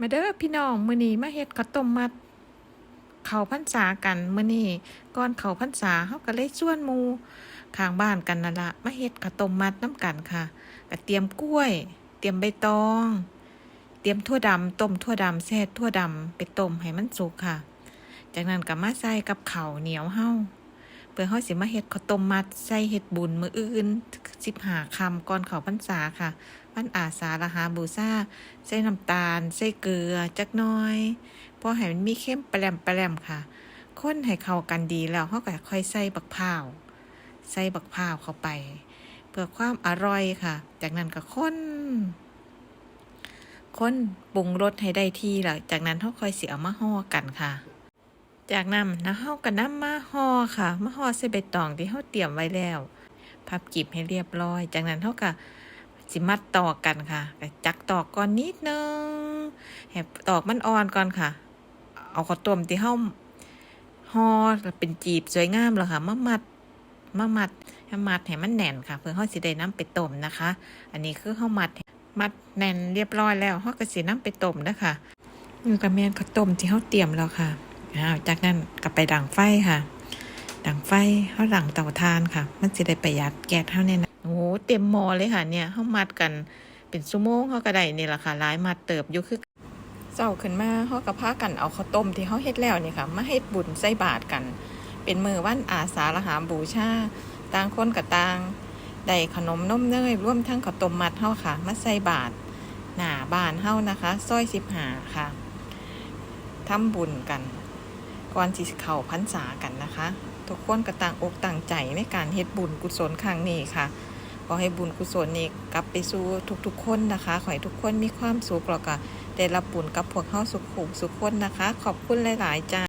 มาเด้อพี่น้องมื้อนี้มาเฮ็ดข้าวต้มมัด เข้าพรรษากันมื้อนี้ก่อนเข้าพรรษาเฮาก็เลยชวนหมู่ข้างบ้านกันนั่นละมาเฮ็ดข้าวต้มมัดน้ำกันค่ะก็เตรียมกล้วย เตรียมใบตอง เตรียมถั่วดำต้มถั่วดำแซ่ถั่วดำไปต้มให้มันสุกค่ะ จากนั้นก็มาใส่กับข้าวเหนียวเฮา เพื่อเฮาสิมาเฮ็ดข้าวต้มมัดใส่เฮ็ดบุญมื้ออื่น15ค่ำก่อนเข้าพรรษาค่ะวันอาสาฬหาบูชาใส่น้ำตาล ใส่เกลือจักหน้อยพอให้มันมีเข้มแปรมแปรมค่ะคนให้เข้ากันดีแล้วเขาก็ค่อยใส่บักพร้าวใส่บักพร้าวเข้าไป เพื่อความอร่อยค่ะ จากนั้นก็คนคนปรุงรสให้ได้ที่แล้วจากนั้นเขาค่อยเสียมาห่อกันค่ะ จากนั้นนะเขาก็นำมาห่อค่ะ มาห่อใส่ใบตองที่เขาเตรียมไว้แล้ว พับกีบให้เรียบร้อย จากนั้นเขาก็สิมัดตอกกันค่ะก็จักตอกก่อนนิดนึงให้ตอกมันอ่อนก่อนค่ะ เอาข้าวต้มที่เฮาห่อเป็นจีบสวยงามแล้วค่ะ มามัดมามัดให้มัดให้มันแน่นค่ะ เพื่อเฮาสิได้น้ำไปต้มนะคะ อันนี้คือเฮามัดมัดแน่นเรียบร้อยแล้วเฮาก็สิน้ำไปต้มนะคะนี่ก็แม่นข้าวต้มที่เฮาเตรียมแล้วค่ะ อ้าวจากนั้นก็ไปดังไฟค่ะ ดังไฟเฮาดังเตาถ่านค่ะ มันสิได้ประหยัดแก๊สเฮาแน่นะโอ้โหเต็มมอเลยค่ะ เนี่ยเฮามัดกันเป็นชั่วโมงเฮาก็ได้นี่แหละค่ะหลายมัดเติบอยู่คือเจ้าขึ้นมาเฮาก็พากันเอาข้าวต้มที่เฮาเฮ็ดแล้วนี่ค่ะมาเฮ็ดบุญใส่บาตรกัน เป็นมือวันอาสาฬหามบูชาต่างคนกับต่างได้ขนมนมเนยร่วมทั้งข้าวต้มมัดเฮาค่ะ มาใส่บาตรหน้าบ้านเฮานะคะซอย15ค่ะทำบุญกัน ก่อนสิเข่าพรรษากันนะคะ ทุกคนก็ต่างอกต่างใจในการเฮ็ดบุญกุศลครั้งนี้ค่ะขอให้บุญกุศลนี้กลับไปสู่ทุกๆ คนนะคะ ขอให้ทุกคนมีความสุขแล้วก็ได้รับบุญกับพวกเฮาสุขุมสุขคนนะคะ ขอบคุณหลาย ๆ จ้า